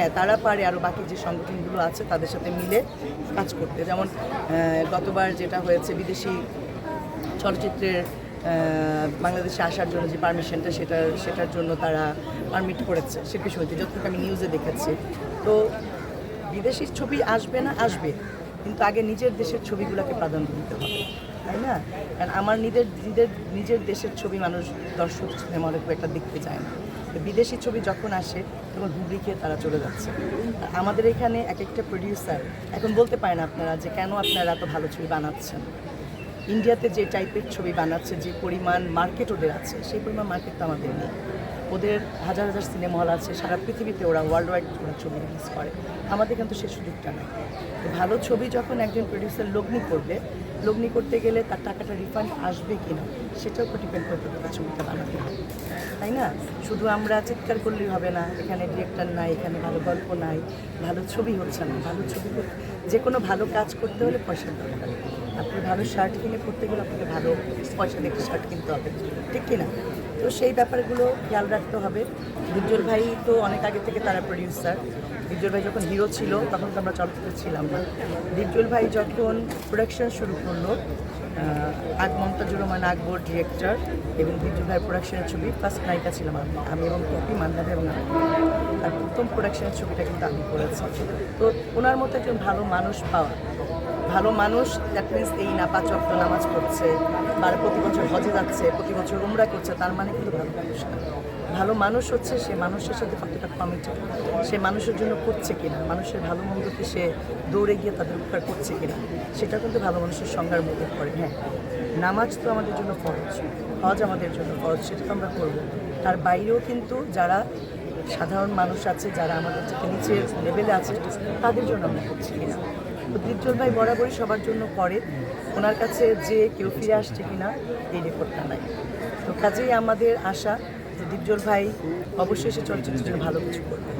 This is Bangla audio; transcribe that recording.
হ্যাঁ তারা পারে আরও বাকি যে সংগঠনগুলো আছে তাদের সাথে মিলে কাজ করতে। যেমন গতবার যেটা হয়েছে বিদেশি চলচ্চিত্রের বাংলাদেশে আসার জন্য যে পারমিশনটা সেটা, সেটার জন্য তারা পারমিট করেছে শিল্পী সমিতি যতটুকু আমি নিউজে দেখেছি। তো বিদেশি ছবি আসবে না, আসবে। কিন্তু আগে নিজের দেশের ছবিগুলোকে প্রাধান্য দিতে হবে, তাই না? কারণ আমার নিজের নিজের নিজের দেশের ছবি মানুষ দর্শক সিনেমা খুব একটা দেখতে চায় না। বিদেশি ছবি যখন আসে, তখন হুবড়ি খেয়ে তারা চলে যাচ্ছে। আমাদের এখানে এক একটা প্রডিউসার এখন বলতে পারেন আপনারা যে কেন আপনারা এত ভালো ছবি বানাচ্ছেন? ইন্ডিয়াতে যে টাইপের ছবি বানাচ্ছে, যে পরিমাণ মার্কেট ওদের আছে, সেই পরিমাণ মার্কেট তো আমাদের নেই। ওদের হাজার হাজার সিনেমা হল আছে, সারা পৃথিবীতে ওরা ওয়ার্ল্ড ওয়াইড ওরা ছবি রিলিজ করে। আমাদের কিন্তু সেই সুযোগটা নেই। ভালো ছবি যখন একজন প্রডিউসার লগ্নি করবে, লগ্নি করতে গেলে তার টাকাটা রিফান্ড আসবে কি না সেটার ডিপেন্ড করতে হবে ছবিটা বানাতে হবে। তাই না? শুধু আমরা চিৎকার করলেই হবে না, এখানে ডিরেক্টর নাই, এখানে ভালো গল্প নাই, ভালো ছবি হচ্ছে না। ভালো ছবি যে কোনো ভালো কাজ করতে হলে পয়সা দরকার। আপনি ভালো শার্ট কিনে পড়তে গেলে আপনাকে ভালো পয়সা দেখে শার্ট কিনতে হবে, ঠিক কি না তো সেই ব্যাপারগুলো খেয়াল রাখতে হবে। উজ্জ্বল ভাই তো অনেক আগে থেকে তারা প্রডিউসার উজ্জ্বল ভাই যখন হিরো ছিল, তখন তো আমরা চলচ্চিত্রে ছিলাম না। উজ্জ্বল ভাই যখন প্রোডাকশন শুরু করল আগ মমতাজুর রহমান আকবর ডিরেক্টর এবং বিদ্যুৎ ভাই প্রোডাকশনের ছবি ফার্স্ট নায়িকা ছিলাম আমি। আমি এবং কপি মান্দাবে এবং আর প্রথম প্রোডাকশনের ছবিটা কিন্তু আমি করেছি। তো ওনার মতো একজন ভালো মানুষ পাওয়া ভালো মানুষ দ্যাট মিনস এই না পাঁচ অক্ট নামাজ পড়ছে, বা প্রতি বছর হজে যাচ্ছে, প্রতি বছর উমরা করছে, তার মানে কিন্তু ভালো মানুষ ভালো মানুষ হচ্ছে সে মানুষের সাথে কতটা কমিটেড সে মানুষের জন্য করছে কিনা, মানুষের ভালো মন্দকে সে দৌড়ে গিয়ে তাদের উপকার করছে কিনা, সেটা কিন্তু ভালো মানুষের সংজ্ঞার মধ্যে পড়ে। হ্যাঁ নামাজ তো আমাদের জন্য ফরজ, হজ আমাদের জন্য ফরজ, সেটা তো আমরা করব। তার বাইরেও কিন্তু যারা সাধারণ মানুষ আছে, যারা আমাদের থেকে নিচের লেভেলে আছে, তাদের জন্য আমরা করছি কিনা। তো ভাই বরাবরই সবার জন্য করে। ওনার কাছে যে কেউ ফিরে আসছে কিনা এই রেকর্ডটা নাই। তো কাজেই আমাদের আশা যে দীপজল ভাই অবশ্যই সে চলচ্চিত্রের জন্য ভালো কিছু করবে।